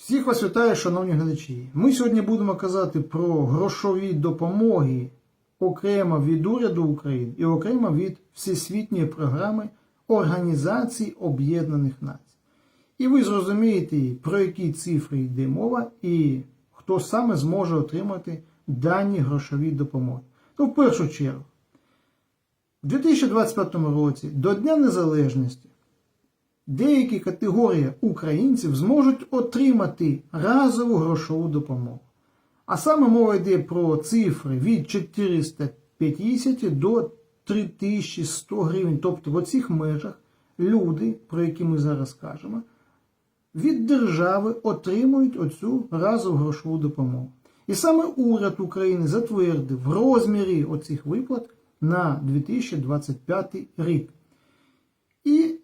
Всіх вас вітаю, шановні глядачі. Ми сьогодні будемо казати про грошові допомоги окремо від уряду України і окремо від Всесвітньої програми Організації Об'єднаних Націй. І ви зрозумієте, про які цифри йде мова і хто саме зможе отримати дані грошові допомоги. Ну, в першу чергу, у 2025 році до Дня Незалежності деякі категорії українців зможуть отримати разову грошову допомогу. А саме мова йде про цифри від 450 до 3100 гривень. Тобто в оцих межах люди, про які ми зараз кажемо, від держави отримують оцю разову грошову допомогу. І саме уряд України затвердив розміри оцих виплат на 2025 рік. І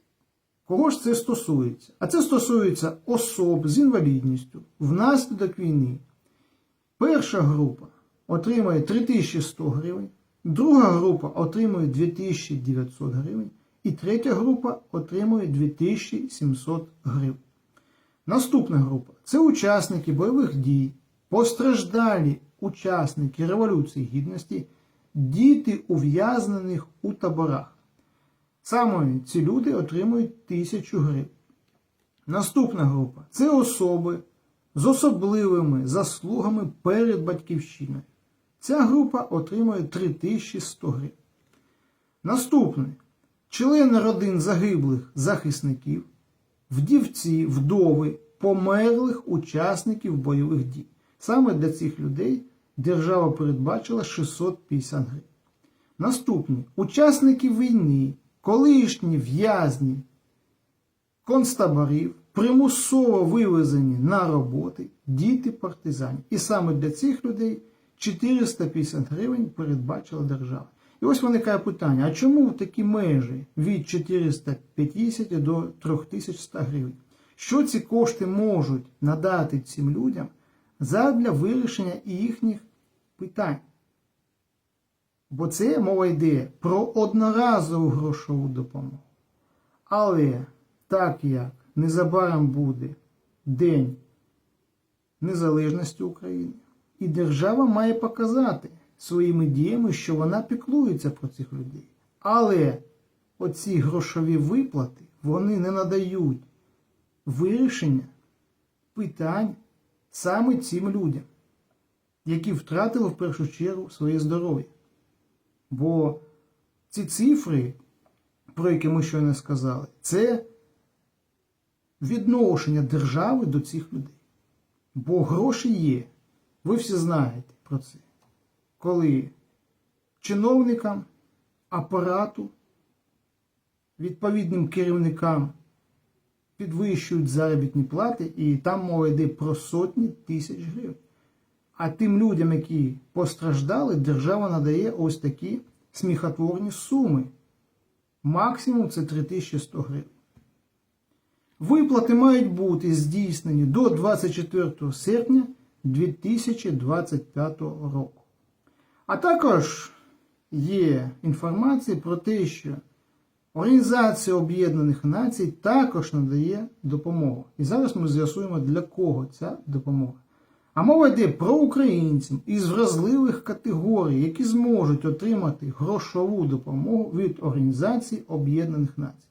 Кого ж це стосується? А це стосується особ з інвалідністю внаслідок війни. Перша група отримує 3100 гривень, друга група отримує 2900 гривень, і третя група отримує 2700 гривень. Наступна група це учасники бойових дій, постраждалі учасники Революції Гідності, діти ув'язнених у таборах. Саме ці люди отримують тисячу гривень. Наступна група це особи з особливими заслугами перед батьківщиною. Ця група отримує 3100 гривень. Наступне члени родин загиблих захисників, вдівці, вдови, померлих учасників бойових дій. Саме для цих людей держава передбачила 650 гривень. Наступні учасники війни колишні в'язні концтаборів примусово вивезені на роботи діти партизанів. І саме для цих людей 450 гривень передбачила держава. І ось виникає питання: а чому такі межі від 450 до 3100 гривень? Що ці кошти можуть надати цим людям задля вирішення їхніх питань? Бо це мова йде про одноразову грошову допомогу. Але так як незабаром буде День Незалежності України, і держава має показати своїми діями, що вона піклується про цих людей. Але оці грошові виплати вони не надають вирішення питань саме цим людям, які втратили в першу чергу своє здоров'я. Бо ці цифри, про які ми щойно сказали, це відношення держави до цих людей. Бо гроші є. Ви всі знаєте про це. Коли чиновникам, апарату, відповідним керівникам підвищують заробітні плати, і там мова йде про сотні тисяч гривень. А тим людям, які постраждали, держава надає ось такі сміхотворні суми. Максимум це 3100 гривень. Виплати мають бути здійснені до 24 серпня 2025 року. А також є інформація про те, що Організація Об'єднаних Націй також надає допомогу. І зараз ми з'ясуємо, для кого ця допомога. А мова йде про українців із вразливих категорій, які зможуть отримати грошову допомогу від Організації Об'єднаних Націй.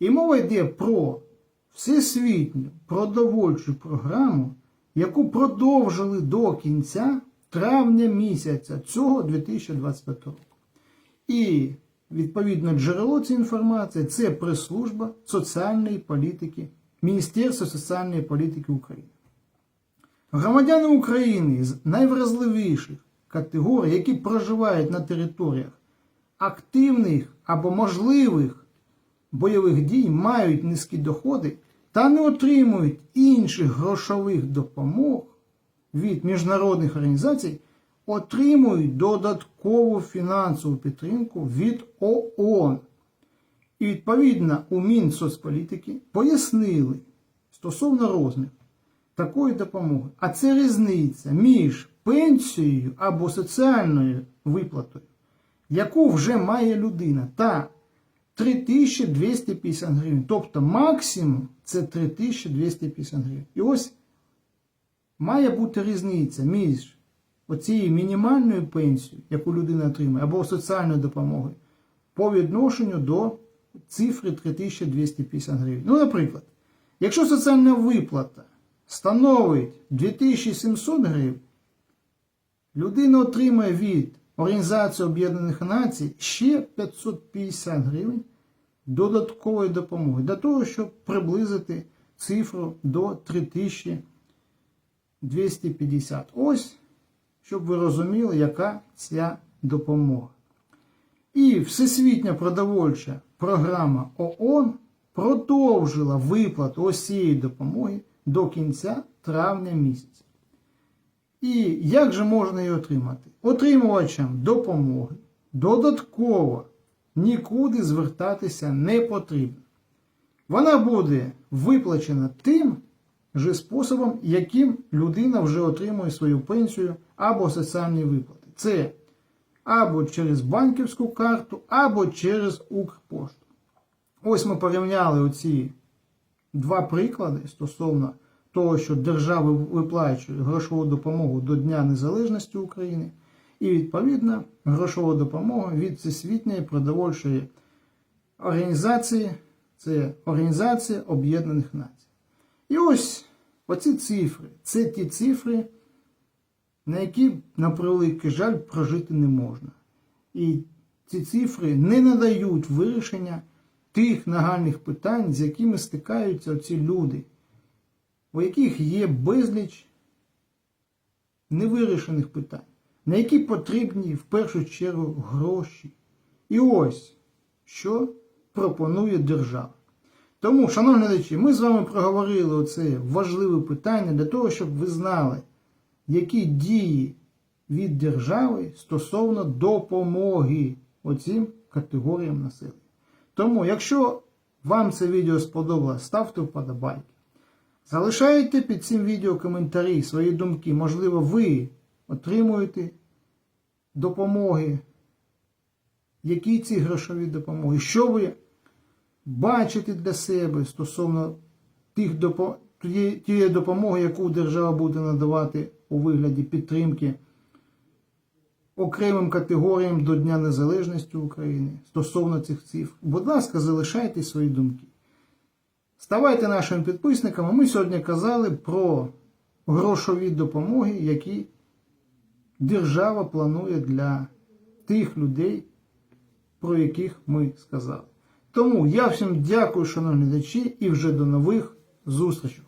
І мова йде про всесвітню продовольчу програму, яку продовжили до кінця травня місяця цього 2025 року. І відповідно джерело цієї інформації це прес-служба соціальної політики Міністерства соціальної політики України. Громадяни України з найвразливіших категорій, які проживають на територіях активних або можливих бойових дій, мають низькі доходи та не отримують інших грошових допомог від міжнародних організацій, отримують додаткову фінансову підтримку від ООН. І відповідно у Мінсоцполітики пояснили стосовно розміру такої допомоги. А це різниця між пенсією або соціальною виплатою, яку вже має людина, та 3250 гривень. Тобто максимум це 3250 гривень. І ось має бути різниця між оцією мінімальною пенсією, яку людина отримує, або соціальною допомогою, по відношенню до цифри 3250 гривень. Ну, наприклад, якщо соціальна виплата становить 2700 гривень, людина отримає від Організації Об'єднаних Націй ще 550 гривень додаткової допомоги для того, щоб приблизити цифру до 3250. Ось, щоб ви розуміли, яка ця допомога. І Всесвітня продовольча програма ООН продовжила виплату ось цієї допомоги до кінця травня місяця. І як же можна її отримати? Отримувачам допомоги додатково нікуди звертатися не потрібно. Вона буде виплачена тим же способом, яким людина вже отримує свою пенсію або соціальні виплати. Це або через банківську карту, або через Укрпошту. Ось ми порівняли оці два приклади стосовно того, що держава виплачує грошову допомогу до Дня Незалежності України, і відповідно грошова допомога від Всесвітньої продовольчої організації, це Організація Об'єднаних Націй. І ось оці цифри, це ті цифри, на які, на превеликий жаль, прожити не можна. І ці цифри не надають вирішення тих нагальних питань, з якими стикаються оці люди, у яких є безліч невирішених питань, на які потрібні в першу чергу гроші. І ось що пропонує держава. Тому, шановні глядачі, ми з вами проговорили оце важливе питання для того, щоб ви знали, які дії від держави стосовно допомоги оцим категоріям населення. Тому, якщо вам це відео сподобалось, ставте вподобайки. Залишайте під цим відео коментарі, свої думки. Можливо, ви отримуєте допомоги, які ці грошові допомоги, що ви бачите для себе стосовно тих тієї допомоги, яку держава буде надавати у вигляді підтримки окремим категоріям до Дня Незалежності України стосовно цих цифр. Будь ласка, залишайте свої думки. Ставайте нашими підписниками. Ми сьогодні казали про грошові допомоги, які держава планує для тих людей, про яких ми сказали. Тому я всім дякую, шановні глядачі, і вже до нових зустрічей.